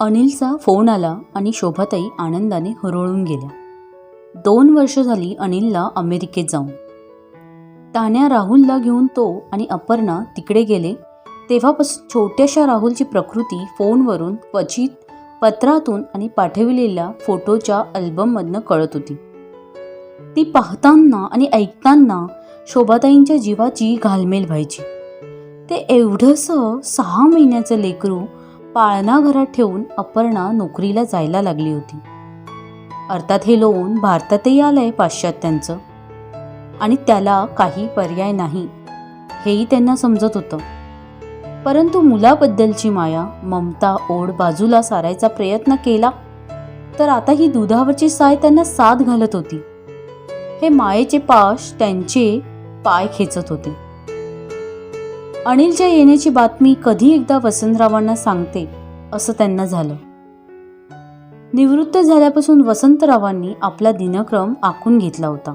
अनिलचा phone आला आणि शोभाताई आनंदाने हुरळून गेल्या. दोन वर्ष झाली अनिलला अमेरिकेत जाऊन. तान्या राहुलला घेऊन तो आणि अपर्णा तिकडे गेले तेव्हापासून छोट्याशा राहुलची प्रकृती फोनवरून क्वचित पत्रातून आणि पाठविलेल्या फोटोच्या अल्बममधनं कळत होती. ती पाहताना आणि ऐकताना शोभाताईंच्या जीवाची घालमेल व्हायची. ते एवढंसं सहा महिन्याचं लेकरू पाळणा घरात ठेवून अपर्णा नोकरीला जायला लागली होती. अर्थात हे लोन भारतातही आलंय पाश्चात्यांचं. आणि त्याला काही पर्याय नाही हेही त्यांना समजत होतं. परंतु मुलाबद्दलची माया ममता ओढ बाजूला सारायचा प्रयत्न केला तर आता ही दुधावरची साय त्यांना साथ घालत होती. हे मायेचे पाश त्यांचे पाय खेचत होते. अनिलच्या येण्याची बातमी कधी एकदा वसंतरावांना सांगते असं त्यांना झालं. निवृत्त झाल्यापासून वसंतरावांनी आपला दिनक्रम आखून घेतला होता.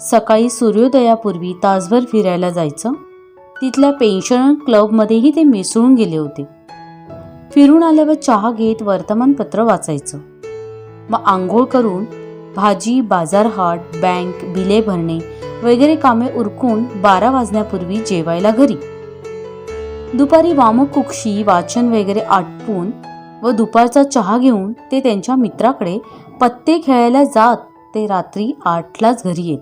सकाळी सूर्योदयापूर्वी तासभर फिरायला जायचं तिथल्या पेन्शनर क्लबमध्येही ते मिसळून गेले होते. फिरून आल्यावर चहा घेत वर्तमानपत्र वाचायचं. मग आंघोळ करून भाजी बाजारहाट बँक बिले भरणे वगैरे कामे उरकून बारा वाजण्यापूर्वी जेवायला घरी. दुपारी वामकुक्षी वाचन वगैरे आटपून व दुपारचा चहा घेऊन ते त्यांच्या मित्राकडे पत्ते खेळायला जात ते रात्री आठलाच घरी येत.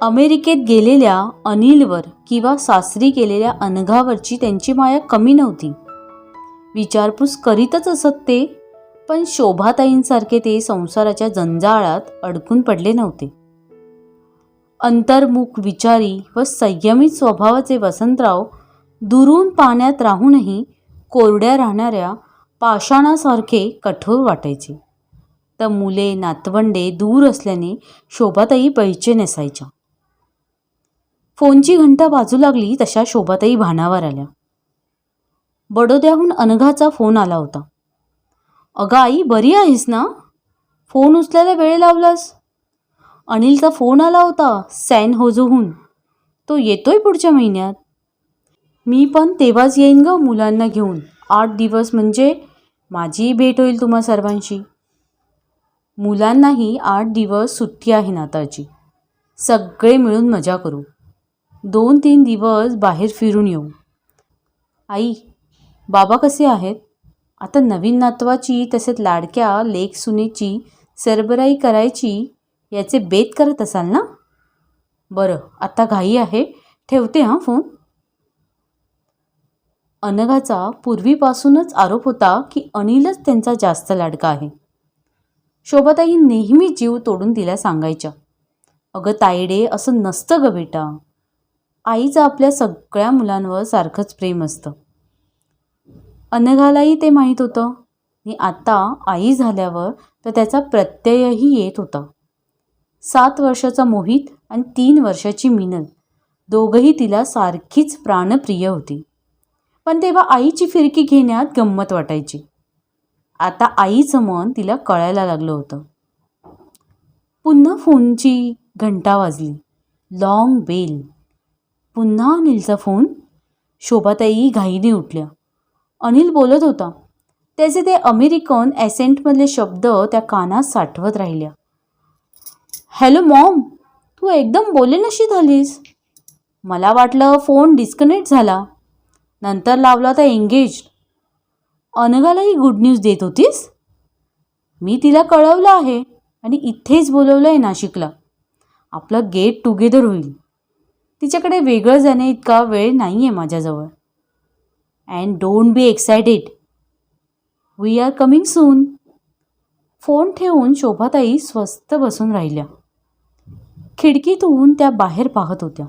अमेरिकेत गेलेल्या अनिलवर किंवा सासरी गेलेल्या अनघावरची त्यांची माया कमी नव्हती. विचारपूस करीतच असत ते पण शोभाताईंसारखे ते संसाराच्या जंजाळात अडकून पडले नव्हते. अंतर्मुख विचारी व संयमित स्वभावाचे वसंतराव दुरून पाण्यात राहूनही कोरड्या राहणाऱ्या पाषाणासारखे कठोर वाटायचे. तर मुले नातवंडे दूर असल्याने शोभाताई बैचे नसायच्या. फोनची घंटा वाजू लागली तशा शोभाताई भानावर आल्या. बडोद्याहून अनघाचा फोन आला होता. अगं आई बरी आहेस ना? फोन उचलायला वेळ लावलास? अनिलचा फोन आला होता सॅन होजोहून तो येतोय पुढच्या महिन्यात. मी पण तेव्हाच येईन ग मुलांना घेऊन. आठ दिवस म्हणजे माझीही भेट होईल तुम्हा सर्वांशी. मुलांनाही आठ दिवस सुट्टी आहे नाताळची. सगळे मिळून मजा करू. दोन तीन दिवस बाहेर फिरून येऊ. आई बाबा कसे आहेत? आता नवीन नातवाची तसेच लाडक्या लेख सुनेची सरबराई करायची याचे बेत करत असाल ना? बरं आता घाई आहे. ठेवते हां फोन. अनघाचा पूर्वीपासूनच आरोप होता की अनिलच त्यांचा जास्त लाडका आहे. शोभाताई नेहमी जीव तोडून तिला सांगायच्या. अगं तायडे असं नसतं ग बेटा. आईचं आपल्या सगळ्या मुलांवर सारखंच प्रेम असतं. अनघालाही ते माहीत होतं. आणि आता आई झाल्यावर तर त्याचा प्रत्ययही येत होता. सात वर्षाचा मोहित आणि तीन वर्षाची मिनल. दोघंही तिला सारखीच प्राणप्रिय होती. पण तेव्हा आईची फिरकी घेण्यात गंमत वाटायची. आता आईचं मन तिला कळायला लागलं होतं. पुन्हा फोनची घंटा वाजली. लॉंग बेल पुन्हा अनिलचा फोन. शोभाताई घाईने उठल्या. अनिल बोलत होता त्याचे ते अमेरिकन ॲसेंटमधले शब्द त्या कानात साठवत राहिल्या. हॅलो मॉम तू एकदम बोलेनशी झालीस. मला वाटलं फोन डिस्कनेक्ट झाला. नंतर लावला तर एंगेज अनघालाही गुड न्यूज देत होतीस? मी तिला कळवलं आहे आणि इथेच बोलवलं आहे नाशिकला. आपलं गेट टुगेदर होईल. तिच्याकडे वेगळं जाणे इतका वेळ नाही आहे माझ्याजवळ. And don't be excited we are coming soon phone ठेवून शोभाताई स्वस्त बसून राहिल्या. खिडकीतून त्या बाहेर पाहत होत्या.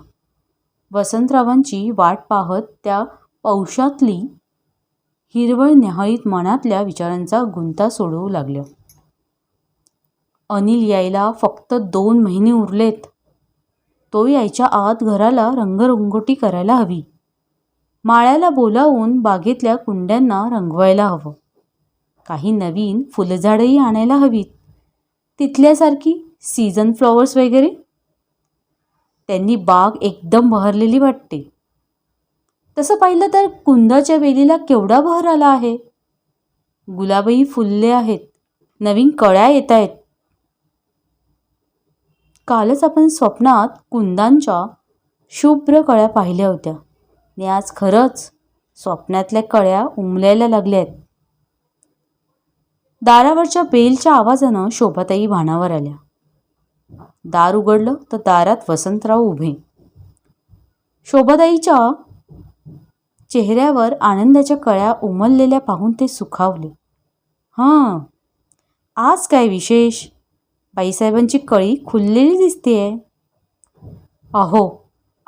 वसंतरावांची वाट पाहत त्या पौशातली हिरवळ न्याहाळीत मनातल्या विचारांचा गुंता सोडवू लागल्या. अनिल यायला फक्त दोन महिने उरलेत. तो यायच्या आत घराला रंगरंगोटी करायला हवी. माळ्याला बोलावून बागेतल्या कुंड्यांना रंगवायला हवं. काही नवीन फुलझाडंही आणायला हवीत. तिथल्यासारखी सीझन फ्लॉवर्स वगैरे? त्यांनी बाग एकदम बहरलेली वाटते. तसं पाहिलं तर कुंदाच्या वेलीला केवढा बहर आला आहे? गुलाबही फुलले आहेत. नवीन कळ्या येत आहेत. कालच आपण स्वप्नात कुंदांच्या शुभ्र कळ्या पाहिल्या होत्या. आणि आज खरंच स्वप्नातल्या कळ्या उमलायला लागल्या आहेत. दारावरच्या बेलच्या आवाजानं शोभाताई भानावर आल्या. दार उघडलं तर दारात वसंतराव उभे. शोभादाईच्या चेहऱ्यावर आनंदाच्या कळ्या उमललेल्या पाहून ते सुखावले. हां आज काय विशेष? बाईसाहेबांची कळी खुललेली दिसतेय. अहो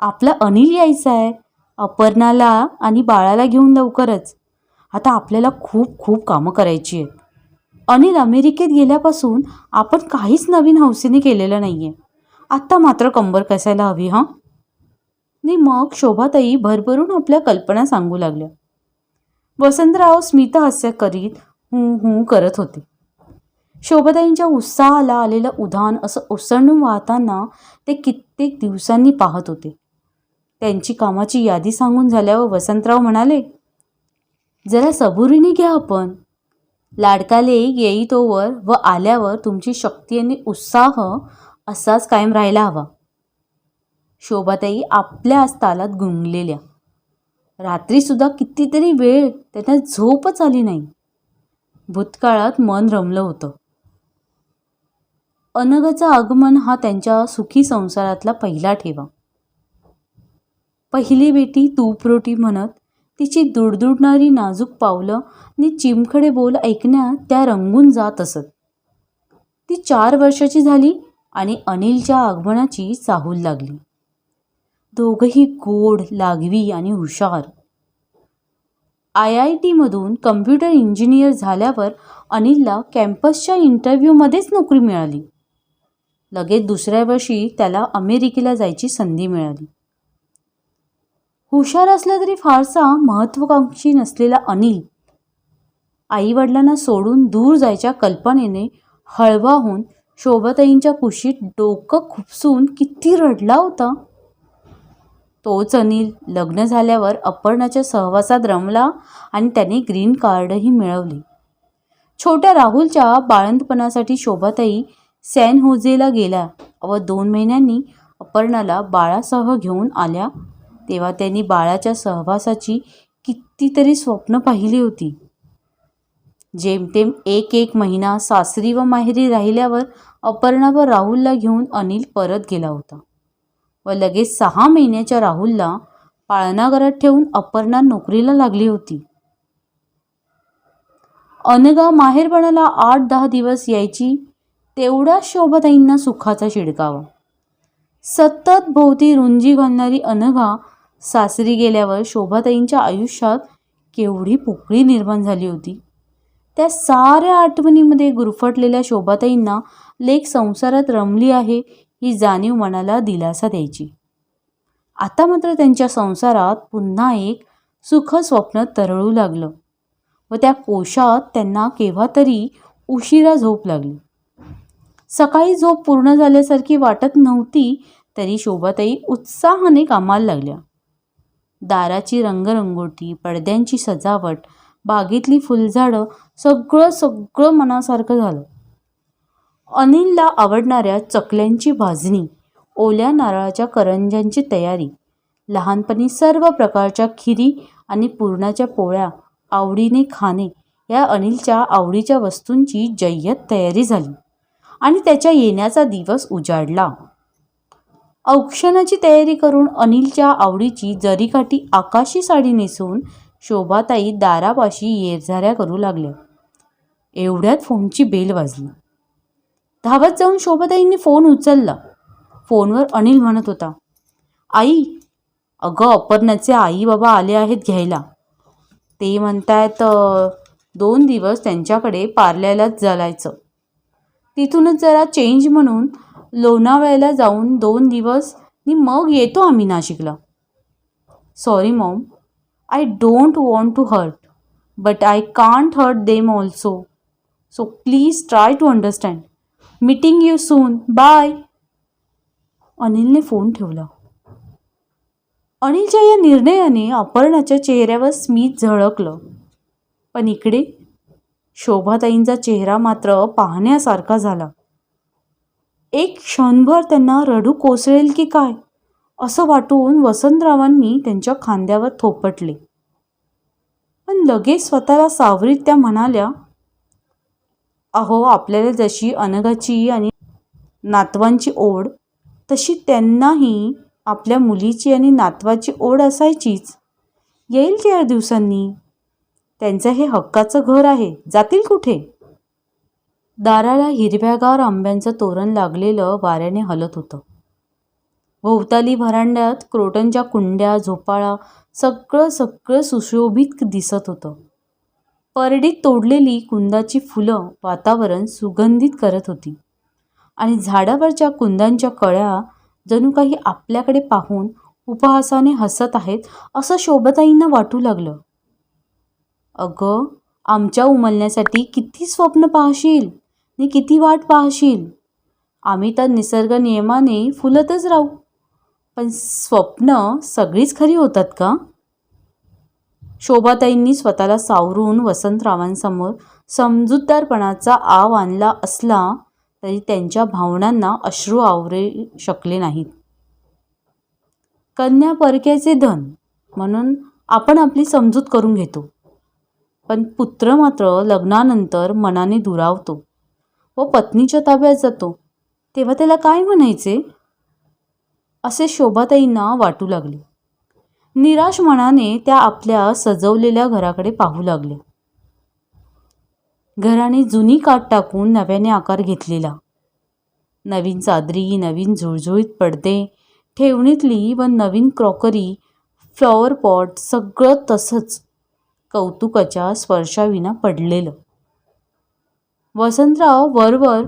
आपला अनिल यायचा आहे अपर्णाला आणि बाळाला घेऊन लवकरच. आता आपल्याला खूप खूप कामं करायची आहेत. अनिल अमेरिकेत गेल्यापासून आपण काहीच नवीन हौसेने केलेलं नाही आहे आत्ता मात्र कंबर कसायला हवी हां? आणि मग शोभाताई भरभरून आपल्या कल्पना सांगू लागल्या. वसंतराव स्मितहास्य करीत हू हू करत होते. शोभाताईंच्या उत्साहाला आलेलं उधाण असं ओसंडून वाहताना ते कित्येक दिवसांनी पाहत होते. त्यांची कामाची यादी सांगून झाल्यावर वसंतराव म्हणाले जरा सबुरीने घ्या आपण. लाडकाले येई तोवर व आल्यावर तुमची शक्ती आणि उत्साह असाच कायम राहायला हवा. शोभाताई आपल्या तालात गुंगलेल्या. रात्रीसुद्धा कितीतरी वेळ त्यांना झोपच आली नाही. भूतकाळात मन रमलं होतं. अनघाचं आगमन हा त्यांच्या सुखी संसारातला पहिला ठेवा. पहिली बेटी तूप रोटी म्हणत तिची दुडदुडणारी नाजूक पावलं आणि चिमखडे बोल ऐकण्यात त्या रंगून जात असत. ती चार वर्षाची झाली आणि अनिलच्या आगमनाची चाहूल लागली. दोघंही गोड लागवी आणि हुशार. आय आय टीमधून कम्प्युटर इंजिनियर झाल्यावर अनिलला कॅम्पसच्या इंटरव्ह्यूमध्येच नोकरी मिळाली. लगेच दुसऱ्या वर्षी त्याला अमेरिकेला जायची संधी मिळाली. हुशार असला तरी फारसा महत्त्वाकांक्षी नसलेला अनिल आईवडिलांना सोडून दूर जायच्या कल्पनेने हळवाहून शोभाताईंच्या कुशीत डोकं खुपसून किती रडला होता. तोच अनिल लग्न झाल्यावर अपर्णाच्या सहवासात रमला आणि त्याने ग्रीन कार्डही मिळवले. छोट्या राहुलच्या बाळंतपणासाठी शोभाताई सॅन होजेला गेल्या व दोन महिन्यांनी अपर्णाला बाळासह घेऊन आल्या. तेव्हा त्यांनी बाळाच्या सहवासाची कितीतरी स्वप्न पाहिली होती. जेमतेम एक एक महिना सासरी व माहेरी राहिल्यावर अपर्णा व राहुलला घेऊन अनिल परत गेला होता व लगेच सहा महिन्याच्या राहुलला पाळणाघरात ठेवून अपर्णा नोकरीला लागली होती. अनगा माहेरपणाला आठ दहा दिवस यायची तेवढा शोभताईंना सुखाचा शिडकावा. सतत भोवती रुंजी घालणारी अनघा सासरी गेल्यावर शोभाताईंच्या आयुष्यात केवढी पोकळी निर्माण झाली होती. त्या साऱ्या आठवणीमध्ये गुरफटलेल्या शोभाताईंना लेख संसारात रमली आहे ही जाणीव मनाला दिलासा द्यायची. आता मात्र त्यांच्या संसारात पुन्हा एक सुख स्वप्न तरळू लागलं व त्या कोशात त्यांना केव्हा तरी उशिरा झोप लागली. सकाळी झोप पूर्ण झाल्यासारखी वाटत नव्हती तरी शोभाताई उत्साहाने कामाला लागल्या. दाराची रंगरंगोटी पडद्यांची सजावट बागेतली फुलझाडं सगळं सगळं मनासारखं झालं. अनिलला आवडणाऱ्या चकल्यांची भाजणी ओल्या नारळाच्या करंज्यांची तयारी लहानपणी सर्व प्रकारच्या खिरी आणि पुरणाच्या पोळ्या आवडीने खाणे या अनिलच्या आवडीच्या वस्तूंची जय्यत तयारी झाली आणि त्याच्या येण्याचा दिवस उजाडला. औक्षणाची तयारी करून अनिलच्या आवडीची जरीकाठी आकाशी साडी नेसून शोभाताई दारापाशी येरझाऱ्या करू लागल्या. एवढ्यात फोनची बेल वाजली. धावत जाऊन शोभाताईंनी फोन उचलला. फोनवर अनिल म्हणत होता आई अगं अपर्णाचे आई बाबा आले आहेत घ्यायला. ते म्हणतायत दोन दिवस त्यांच्याकडे पार्ल्यालाच जायचं तिथूनच जरा चेंज म्हणून लोणावळ्याला जाऊन दोन दिवस नी मग येतो आम्ही नाशिकला. Sorry mom I don't want to hurt but I can't hurt them also so please try to understand meeting you soon bye अनिलने फोन ठेवला. अनिलच्या या निर्णयाने अपर्णाच्या चेहऱ्यावर स्मित झळकलं. पण इकडे शोभाताईंचा चेहरा मात्र पाहण्यासारखा झाला. एक क्षणभर त्यांना रडू कोसळेल की काय? असं वाटून वसंतरावांनी त्यांच्या खांद्यावर थोपटले. पण लगेच स्वतःला सावरीत त्या म्हणाल्या अहो आपल्याला जशी अनघाची आणि नातवांची ओढ तशी त्यांनाही आपल्या मुलीची आणि नातवाची ओढ असायचीच. येईल चार दिवसांनी? त्यांचं हे हक्काचं घर आहे. जातील कुठे? दाराला हिरव्यागार आंब्यांचं तोरण लागलेलं वाऱ्याने हलत होतं. भोवताली व्हरांड्यात क्रोटनच्या कुंड्या झोपाळा सगळं सगळं सुशोभित दिसत होतं. परडीत तोडलेली कुंदाची फुलं वातावरण सुगंधित करत होती. आणि झाडावरच्या कुंदांच्या कळ्या जणू काही आपल्याकडे पाहून उपहासाने हसत आहेत असं शोभताईंना वाटू लागलं. अगं आमच्या उमलण्यासाठी किती स्वप्न पाहशील? नि किती वाट पाहशील? आम्ही तर निसर्ग नियमाने फुलतच राहू. पण स्वप्न सगळीच खरी होतात का? शोभाताईंनी स्वतःला सावरून वसंतरावांसमोर समजूतदारपणाचा आव आणला असला तरी त्यांच्या भावनांना अश्रू आवरे शकले नाहीत. कन्या परक्याचे धन म्हणून आपण आपली समजूत करून घेतो. पण पुत्र मात्र लग्नानंतर मनाने दुरावतो. व पत्नीच्या ताब्यात जातो. तेव्हा त्याला काय म्हणायचे? असे शोभाताईंना वाटू लागले. निराश मनाने त्या आपल्या सजवलेल्या घराकडे पाहू लागल्या घराने जुनी काट टाकून नव्याने आकार घेतलेला. नवीन चादरी नवीन झुळझुळीत पडदे ठेवणीतली व नवीन क्रॉकरी फ्लॉवर पॉट सगळं तसंच कौतुकाच्या स्पर्शाविना पडलेलं. वसंतराव वरवर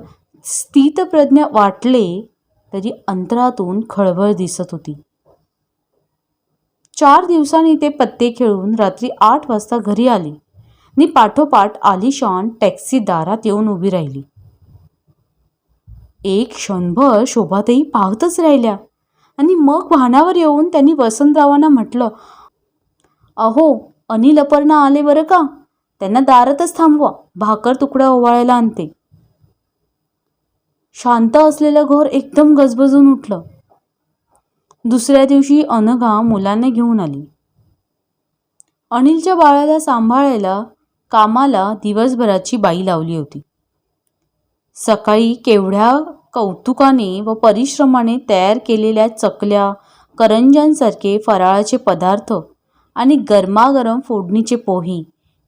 स्थितप्रज्ञ वाटले तरी अंतरातून खळबळ दिसत होती. चार दिवसांनी ते पत्ते खेळून रात्री आठ वाजता घरी आले नि पाठोपाठ आलिशान टॅक्सी दारात येऊन उभी राहिली. एक क्षणभर शोभातही पाहतच राहिल्या आणि मग वाहनावर येऊन त्यांनी वसंतरावांना म्हटलं अहो अनिल अपर्णा आले बरं का? त्यांना दारातच थांबवा. भाकर तुकडा ओवाळायला आणते. शांत असलेलं घर एकदम गजबजून उठलं. दुसऱ्या दिवशी अनघा मुलांना घेऊन आली. अनिलच्या बाळाला सांभाळायला कामाला दिवसभराची बाई लावली होती. सकाळी केवढ्या कौतुकाने व परिश्रमाने तयार केलेल्या चकल्या करंजांसारखे फराळाचे पदार्थ आणि गरमागरम फोडणीचे पोही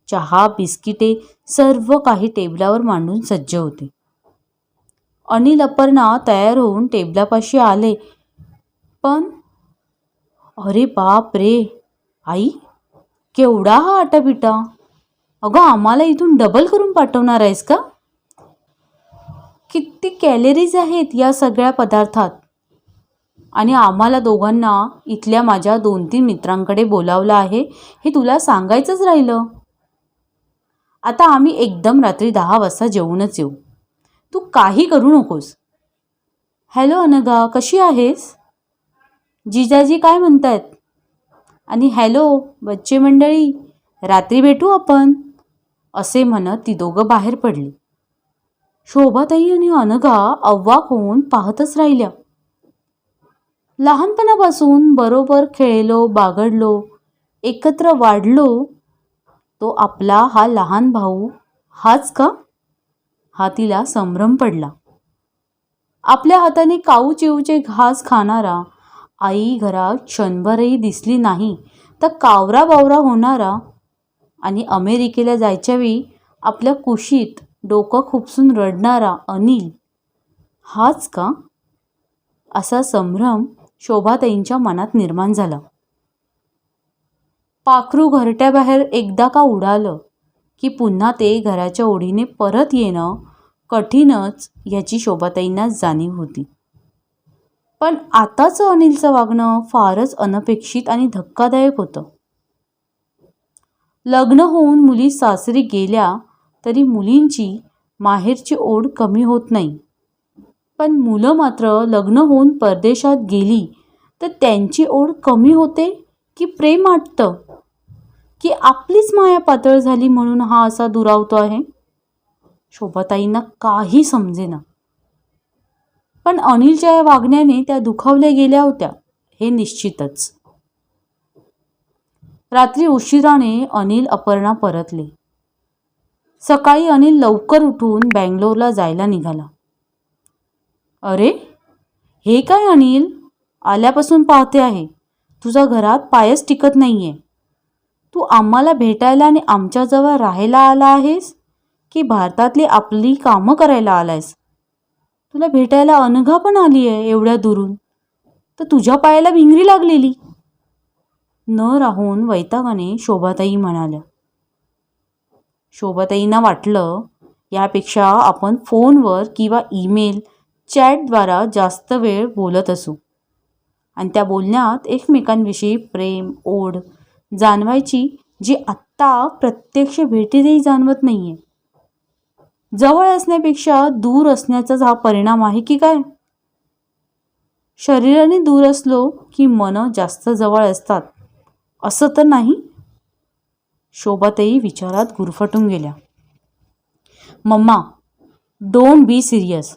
चहा बिस्किटे सर्व काही टेबलावर मांडून सज्ज होते. अनिल अपर्णा तयार होऊन टेबलापाशी आले. पण अरे बाप रे! आई केवढा हा आटापिटा? अगं आम्हाला इथून डबल करून पाठवणार आहेस का? किती कॅलरीज आहेत या सगळ्या पदार्थात. आणि आम्हाला दोघांना इथल्या माझ्या दोन तीन मित्रांकडे बोलावलं आहे हे तुला सांगायचंच राहिलं. आता आम्ही एकदम रात्री दहा वाजता जेवूनच येऊ. तू काही करू नकोस. हॅलो अनगा कशी आहेस? जिजाजी काय म्हणतायत? आणि हॅलो बच्चे मंडळी रात्री भेटू आपण? असे म्हणत ती दोघं बाहेर पडली. शोभाताई आणि अनघा अव्वाक होऊन पाहतच राहिल्या. लहानपणापासून बरोबर खेळलो बागडलो एकत्र वाढलो तो आपला हा लहान भाऊ हाच का? हा तिला संभ्रम पडला. आपल्या हाताने काऊ चिऊचे घास खाणारा आई घरात क्षणभरही दिसली नाही तर कावरा बावरा होणारा आणि अमेरिकेला जायच्या वेळी आपल्या कुशीत डोकं खुपसून रडणारा अनिल हाच का? असा संभ्रम शोभाताईंच्या मनात निर्माण झाला. पाखरू घरट्याबाहेर एकदा का उडालं की पुन्हा ते घराच्या ओढीने परत येणं कठीणच याची शोभाताईंना जाणीव होती. पण आताचं अनिलचं वागणं फारच अनपेक्षित आणि धक्कादायक होतं. लग्न होऊन मुली सासरी गेल्या तरी मुलींची माहेरची ओढ कमी होत नाही. पण मुलं मात्र लग्न होऊन परदेशात गेली तर त्यांची ओढ कमी होते की प्रेम आटतं? की आपलीच माया पातळ झाली म्हणून हा असा दुरावतो आहे? शोभाताईंना काही समजेना. पण अनिलच्या या वागण्याने त्या दुखावल्या गेल्या होत्या हे निश्चितच. रात्री उशिराने अनिल अपर्णा परतले. सकाळी अनिल लवकर उठून बँगलोरला जायला निघाला. अरे हे काय अनिल? आल्यापासून पाहते आहे. तुझा घरात पायच टिकत नाहीये. तू आम्हाला भेटायला आणि आमच्याजवळ राहायला आला आहेस? की भारतातली आपली कामं करायला आलायस? तुला भेटायला अनघा पण आली आहे एवढ्या दुरून. तर तुझ्या पायाला भिंगरी लागलेली. न राहून वैतागाने शोभाताई म्हणाल्या. शोभाताईंना वाटलं यापेक्षा आपण फोनवर किंवा ईमेल चॅटद्वारा जास्त वेळ बोलत असू. आणि त्या बोलण्यात एकमेकांविषयी प्रेम ओढ जाणवायची जी आत्ता प्रत्यक्ष भेटीतही जाणवत नाही आहे जवळ असण्यापेक्षा दूर असण्याचाच हा परिणाम आहे की काय? शरीराने दूर असलो की मन जास्त जवळ असतात. असं तर नाही. शोभातही विचारात गुरफटून गेल्या. मम्मा डोंट बी सिरियस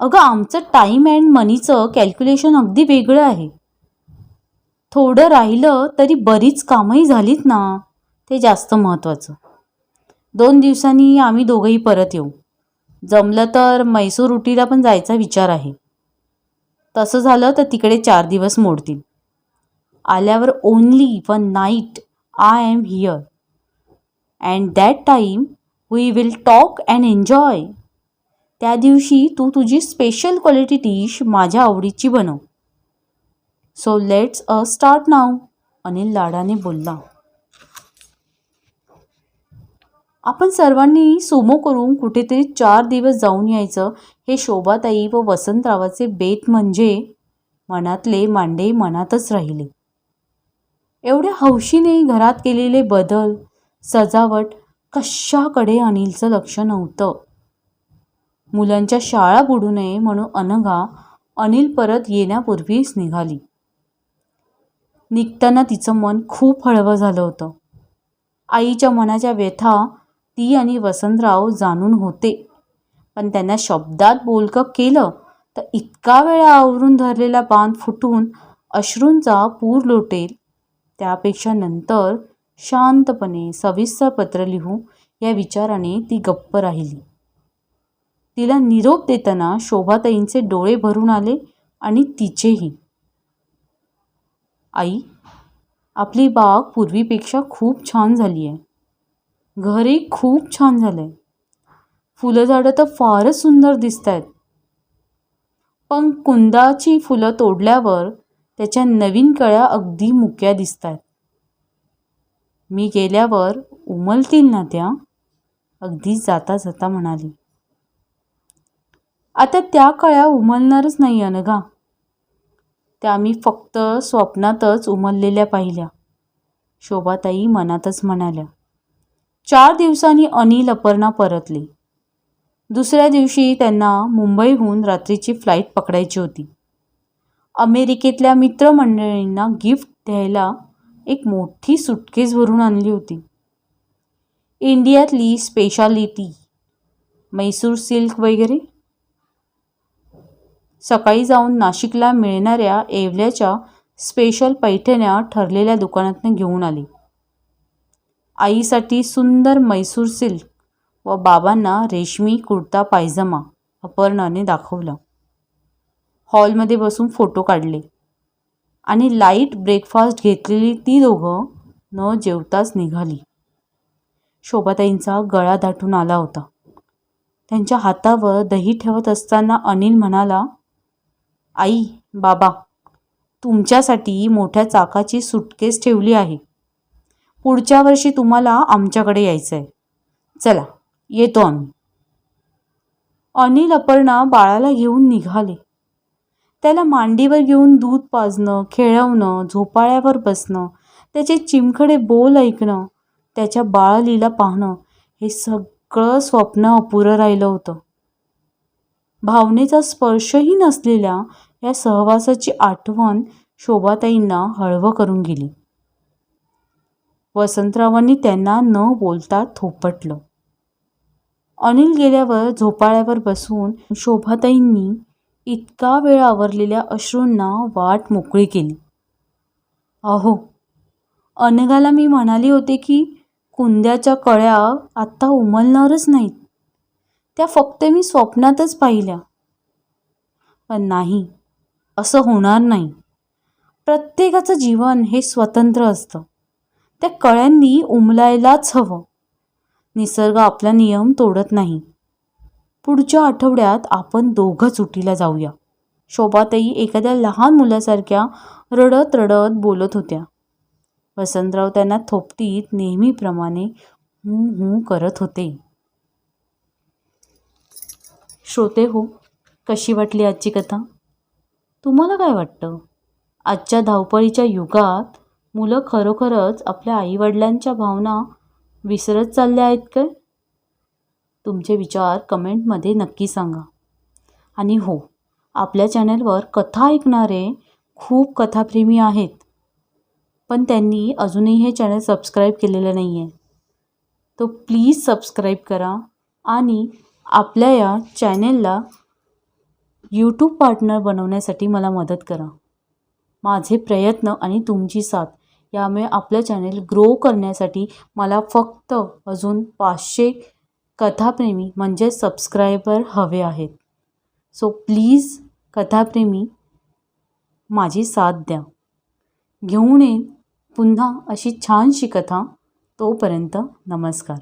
अगं आमचं टाईम अँड मनीचं कॅल्क्युलेशन अगदी वेगळं आहे. थोडं राहिलं तरी बरीच कामंही झालीत ना. ते जास्त महत्त्वाचं दोन दिवसांनी आम्ही दोघंही परत येऊ. जमलं तर मैसूर उटीला पण जायचा विचार आहे. तसं झालं तर तिकडे चार दिवस मोडतील. आल्यावर only one night I am here and that time we will talk and enjoy त्या दिवशी तू तुझी स्पेशल क्वालिटी डिश माझ्या आवडीची बनव. सो लेट्स अ स्टार्ट नाव अनिल लाडाने बोलला. आपण सर्वांनी सुमो करून कुठेतरी चार दिवस जाऊन यायचं. हे शोभाताई व वसंतरावाचे बेत म्हणजे मनातले मांडे मनातच राहिले. एवढ्या हौशीने घरात केलेले बदल सजावट कशाकडे अनिलचं लक्ष नव्हतं. मुलांच्या शाळा बुडू नये म्हणून अनघा अनिल परत येण्यापूर्वीच निघाली. निघताना तिचं मन खूप हळवं झालं होतं. आईच्या मनाच्या व्यथा ती आणि वसंतराव जाणून होते. पण त्यांना शब्दात बोलकं केलं तर इतका वेळा आवरून धरलेला पान फुटून अश्रूंचा पूर लोटेल. त्यापेक्षा नंतर शांतपणे सविस्तर पत्र लिहू या विचाराने ती गप्प राहिली. तिला निरोप देताना शोभाताईंचे डोळे भरून आले आणि तिचेही आई आपली बाग पूर्वीपेक्षा खूप छान झाली आहे घरही खूप छान झालं फुलं झाडं तर फारच सुंदर दिसत आहेत पण कुंदाची फुलं तोडल्यावर त्याच्या नवीन कळ्या अगदी मुक्या दिसत आहेत मी गेल्यावर उमलतील ना त्या? अगदी जाता जाता म्हणाली. आता त्या कळ्या उमलणारच नाही अनघा त्या मी फक्त स्वप्नातच उमललेल्या पाहिल्या. शोभाताई मनातच म्हणाल्या चार दिवसांनी अनिल अपर्णा परतले. दुसऱ्या दिवशी त्यांना मुंबईहून रात्रीची फ्लाईट पकडायची होती. अमेरिकेतल्या मित्रमंडळींना गिफ्ट द्यायला एक मोठी सुटकेस भरून आणली होती. इंडियातली स्पेशालिटी मैसूर सिल्क वगैरे सकाळी जाऊन नाशिकला मिळणाऱ्या येवल्याच्या स्पेशल पैठण्या ठरलेल्या दुकानातनं घेऊन आली. आईसाठी सुंदर मैसूर सिल्क व बाबांना रेशमी कुर्ता पायजमा अपर्णाने दाखवला. हॉलमध्ये बसून फोटो काढले आणि लाइट ब्रेकफास्ट घेतलेली ती दोघं न जेवताच निघाली. शोभाताईंचा गळा दाटून आला होता. त्यांच्या हातावर दही ठेवत असताना अनिल म्हणाला आई बाबा तुमच्यासाठी मोठ्या चाकाची सुटकेस ठेवली आहे. पुढच्या वर्षी तुम्हाला आमच्याकडे यायचं आहे चला येतो आम्ही. अनिल अपर्णा बाळाला घेऊन निघाले. त्याला मांडीवर घेऊन दूध पाजणं खेळवणं झोपाळ्यावर बसणं त्याचे चिमखडे बोल ऐकणं त्याच्या बाळालीला पाहणं हे सगळं स्वप्न अपुरं राहिलं होतं. भावनेचा स्पर्शही नसलेल्या या सहवासाची आठवण शोभाताईंना हळवं करून गेली. वसंतरावांनी त्यांना न बोलता थोपटलं. अनिल गेल्यावर झोपाळ्यावर बसून शोभाताईंनी इतका वेळ आवरलेल्या अश्रूंना वाट मोकळी केली. अहो अनगाला मी म्हणाली होते की कुंद्याच्या कळ्या आत्ता उमलणारच नाहीत. त्या फक्त मी स्वप्नातच पाहिल्या. पण नाही असं होणार नाही. प्रत्येकाचं जीवन हे स्वतंत्र असतं. त्या कळ्यांनी उमलायलाच हवं. निसर्ग आपला नियम तोडत नाही. पुढच्या आठवड्यात आपण दोघं चुटीला जाऊया. शोभाताई एखाद्या लहान मुलासारख्या रडत रडत बोलत होत्या. वसंतराव त्यांना थोपटीत नेहमीप्रमाणे हूं हूं करत होते. श्रोते हो कशी वाटली आजची कथा? तुम्हाला काय वाटतं? आजच्या धावपळीच्या युगात मुलं खरोखरच आपल्या आईवडिलांच्या भावना विसरत चालल्या आहेत काय? तुमचे विचार कमेंटमध्ये नक्की सांगा. आणि हो आपल्या चॅनलवर कथा ऐकणारे खूप कथाप्रेमी आहेत. पण त्यांनी अजूनही हे चॅनल सबस्क्राईब केलेलं नाही आहे तो प्लीज सबस्क्राईब करा आणि आपल्या या चॅनेलला यूट्यूब पार्टनर बनवण्यासाठी मला मदत करा. माझे प्रयत्न आणि तुमची साथ यामुळे आपलं चॅनेल ग्रो करण्यासाठी मला फक्त अजून पाचशे कथाप्रेमी म्हणजे सबस्क्रायबर हवे आहेत. सो प्लीज कथाप्रेमी माझी साथ द्या. घेऊन येईन पुन्हा अशी छानशी कथा. तोपर्यंत नमस्कार.